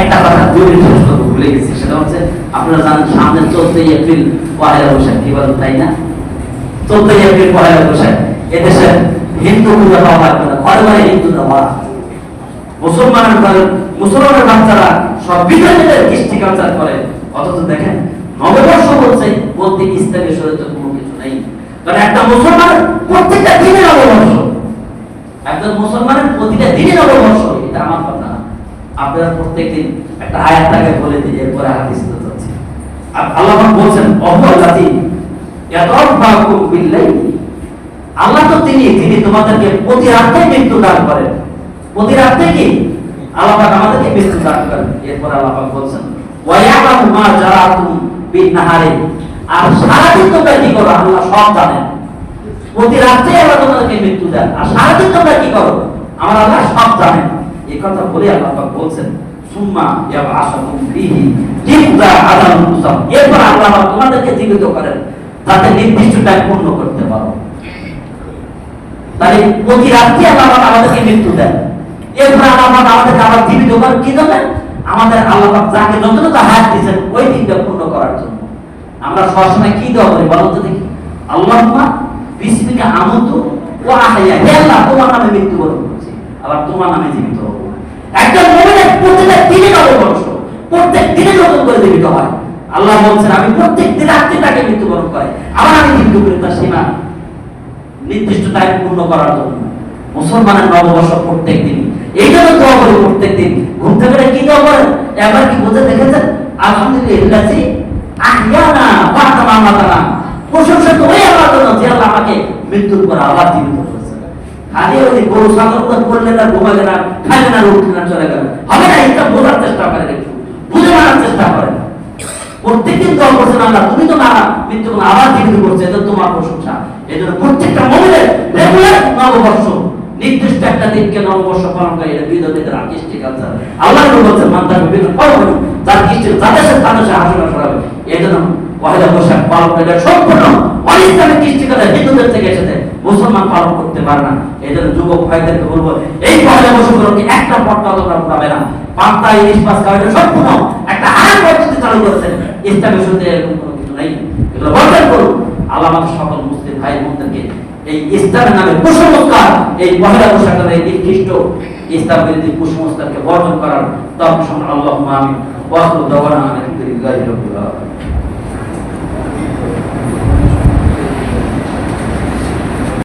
একটা কথা দুই মিনিট ভুলে গেছি, সেটা হচ্ছে আপনারা জানেন সামনে চোদ্দই এপ্রিল পহেলা বৈশাখ, কি বলেন, তাই না? চোদ্দই এপ্রিল পহেলা বৈশাখ এদেশে হিন্দু পূজা পাওয়া লাগবে না, ঘরে ঘরে হিন্দু দেওয়া মুসলমানের ঘরে, মুসলমানের বাচ্চারা সব বিধর্মীদের কৃষ্টি কালচার করে। অথচ দেখেন, নববর্ষ বলছে বলতে ইসলামের শরীরে কোনো কিছু নেই। কারণ একটা মুসলমান প্রত্যেকটা দিনে নববর্ষ। একজন মুসলমানের প্রতিটা দিনে নববর্ষ, এটা আমার আপনারা প্রত্যেকদিন একটা আয়াতটাকে বলে দিয়ে এরপরে হাদিস তো যাচ্ছে আর আল্লাহ বলছেন অপর জাতি ইয়াতাব্বাকুম বিল্লাহি আল্লাহ তো তিনি যিনি তোমাদেরকে প্রতি রাতে মৃত্যু দান করেন। প্রতি রাতে কি? আল্লাহ পাক আমাদেরকে মৃত্যু দান করেন। এরপর আল্লাহ পাক বলছেন ওয়া ইয়ালামু মা জারাতুম বিন নাহারি আর সারাদিন তোমরা কি করো? আল্লাহ সব জানেন। প্রতি রাত্রে আল্লাহ তোমাদেরকে মৃত্যু দেন। আর সারাদিন তোমরা কি করো? আমার আল্লাহ সব জানেন। এই কথা বলে আল্লাহ বলছেন, সুম্মা মুসাম এরপর আল্লাহ তোমাদেরকে জীবিত করেন নির্দিষ্ট টাইম পূর্ণ করতে পারো। তাহলে প্রতি রাত্রে আল্লাহ আমাদেরকে মৃত্যু দেন। এরপর আল্লাহ আমাদেরকে আবার জীবিত করেন, কি জন্য? আমাদের আল্লাহ যাকে দিয়েছেন, ওই দিনটা পূর্ণ করার জন্য। আমরা সবসময় কি করি বলো তো দেখি? বিসমিকা আমতু ওয়া আহইয়া। হে আল্লাহ, তোমার নামে মৃত্যুবরণ করছি, আবার তোমার নামে জীবিত হব। একজন প্রত্যেকটা দিনে নববর্ষ প্রত্যেক দিনে নতুন করে জীবিত হয়। আল্লাহ বলছেন, আমি প্রত্যেক দিন রাত্রে তাকে মৃত্যুবরণ করে। আবার আমি করি তার সীমা নির্দিষ্ট টাইম পূর্ণ করার জন্য। মুসলমানের নববর্ষ প্রত্যেক দিন। এই জন্য দোয়া প্রত্যেক দিন। কি দোয়া করেন? একবার কি বুঝে দেখেছেন? আলহামদুলিল্লাহ প্রশংসা তো জন্য যে আল্লাহ আমাকে মৃত্যুর পর আবার জীবিত খালি ওই গরু ছাগল করলে না ঘুমালে না, খাইলে না উঠলে না, চলে গেল। হবে না এটা বোঝার চেষ্টা করেন একটু বুঝে মানার চেষ্টা করেন প্রত্যেকদিন দোয়া করছেন আল্লাহ, তুমি তো না মৃত্যু আবার জীবিত করছে এটা তোমার প্রশংসা। এই জন্য প্রত্যেকটা মহিলের রেগুলার নববর্ষ, নির্দিষ্ট একটা দিনকে নববর্ষ পালন করে, এটা বিধবাদের কৃষ্টি কালচার আল্লাহ বলছেন মান্দার বিভিন্ন পালন যার কৃষ্টি যাদের সাথে তাদের সাথে হাসিনা সরাবে এই জন্য পহেলা বৈশাখ পালন করে সম্পূর্ণ অনিসলামিক কৃষ্টি কথা হিন্দুদের থেকে এসেছে মুসলমান পালন করতে পারে না। এই যুবক ভাইদেরকে বলব, এই পহেলা বৈশাখগুলোকে একটা পট্টা তোমরা উঠাবে না। পান্তা ইলিশ মাছ খাওয়া এটা সম্পূর্ণ একটা আইন পদ্ধতি চালু করেছেন। ইসলামের সাথে এরকম কোনো কিছু নাই। এগুলো বর্জন করুন আল্লাহ সকল মুসলিম ভাই বোনদেরকে এই ইসলামের নামে কুসংস্কার, এই পহেলা বৈশাখের এই নির্দিষ্ট ইসলাম বিরোধী কুসংস্কারকে বর্জন করার তখন আল্লাহ আমিন। ওয়াসলু দাওয়ানা আলহামদুলিল্লাহি